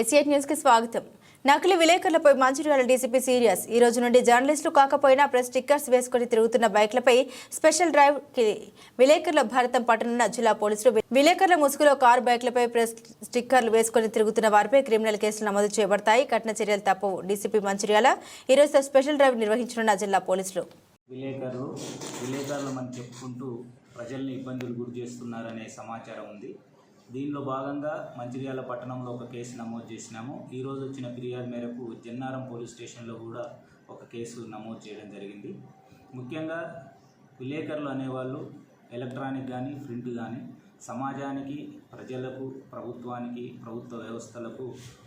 ఎస్ఏట్ న్యూస్కి స్వాగతం. నకిలీ విలేకరులపై మంచిర్యాల డీసీపీ సీరియస్. ఈ రోజు నుండి జర్నలిస్టులు కాకపోయినా ప్రెస్ స్టిక్కర్స్ వేసుకుని తిరుగుతున్న బైక్లపై స్పెషల్ డ్రైవ్ విలేకరుల భారతం పట్టనున్న జిల్లా పోలీసులు విలేకరుల ముసుగులో కారు బైక్లపై ప్రెస్ స్టిక్కర్లు వేసుకుని తిరుగుతున్న వారిపై క్రిమినల్ కేసులు నమోదు చేయబడతాయి. కఠిన చర్యలు తప్పవు. డీసీపీ మంచిర్యాల ఈ రోజు స్పెషల్ డ్రైవ్ నిర్వహించనున్న జిల్లా పోలీసులు. విలేకరులు విలేకరులు మనం చెప్పుకుంటూ ప్రజల్ని ఇబ్బందులు గురి చేస్తున్నారనే సమాచారం ఉంది. దీనిలో భాగంగా మంచిర్యాల పట్టణంలో ఒక కేసు నమోదు చేసినాము. ఈరోజు వచ్చిన ఫిర్యాదు మేరకు జన్నారం పోలీస్ స్టేషన్లో కూడా ఒక కేసు నమోదు చేయడం జరిగింది. ముఖ్యంగా విలేకరులు అనేవాళ్ళు ఎలక్ట్రానిక్ కానీ ప్రింట్ కానీ సమాజానికి ప్రజలకు ప్రభుత్వానికి ప్రభుత్వ వ్యవస్థలకు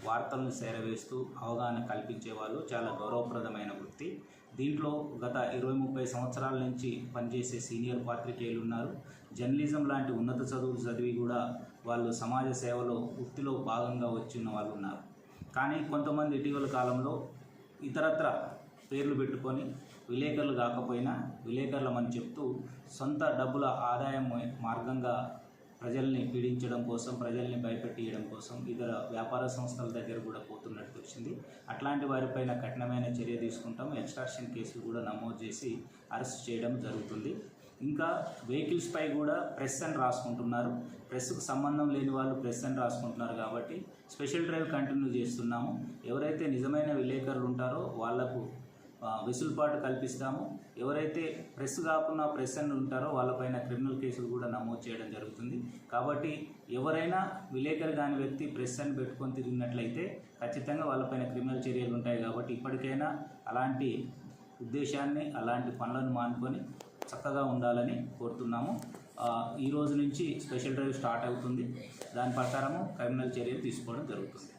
వార్తలను చేరవేస్తూ అవగాహన కల్పించే వాళ్ళు చాలా గౌరవప్రదమైన వృత్తి. దీంట్లో గత ఇరవై ముప్పై సంవత్సరాల నుంచి పనిచేసే సీనియర్ పాత్రికేయులు ఉన్నారు. జర్నలిజం లాంటి ఉన్నత చదువులు చదివి కూడా వాళ్ళు సమాజ సేవలో వృత్తిలో భాగంగా వచ్చిన వాళ్ళు ఉన్నారు. కానీ కొంతమంది ఇటీవల కాలంలో ఇతరత్ర పేర్లు పెట్టుకొని విలేకరులు కాకపోయినా విలేకరులమని చెప్తూ సొంత డబ్బుల ఆదాయం మార్గంగా ప్రజల్ని పీడించడం కోసం ప్రజల్ని భయపెట్టియడం కోసం ఇతర వ్యాపార సంస్థల దగ్గర కూడా పోతున్నట్టు వచ్చింది. అట్లాంటి వారిపైన కఠినమైన చర్య తీసుకుంటాం ఎక్స్ట్రాక్షన్ కేసులు కూడా నమోదు చేసి అరెస్ట్ చేయడం జరుగుతుంది. ఇంకా వెహికల్స్పై కూడా ప్రెస్ అని రాసుకుంటున్నారు. ప్రెస్కు సంబంధం లేని వాళ్ళు ప్రెస్ అని రాసుకుంటున్నారు కాబట్టి స్పెషల్ డ్రైవ్ కంటిన్యూ చేస్తున్నాము. ఎవరైతే నిజమైన విలేకరులు ఉంటారో వాళ్ళకు వెసులుబాటు కల్పిస్తాము. ఎవరైతే ప్రెస్ కాకుండా ప్రెస్ అని ఉంటారో వాళ్ళపైన క్రిమినల్ కేసులు కూడా నమోదు చేయడం జరుగుతుంది. కాబట్టి ఎవరైనా విలేకరు కాని వ్యక్తి ప్రెస్ అని పెట్టుకొని తిరిగినట్లయితే ఖచ్చితంగా వాళ్ళపైన క్రిమినల్ చర్యలు ఉంటాయి కాబట్టి ఇప్పటికైనా అలాంటి ఉద్దేశాన్ని అలాంటి పనులను మానుకొని చక్కగా ఉండాలని కోరుతున్నాము. ఈ రోజు నుంచి స్పెషల్ డ్రైవ్ స్టార్ట్ అవుతుంది. దాని ప్రకారము క్రిమినల్ చర్యలు తీసుకోవడం జరుగుతుంది.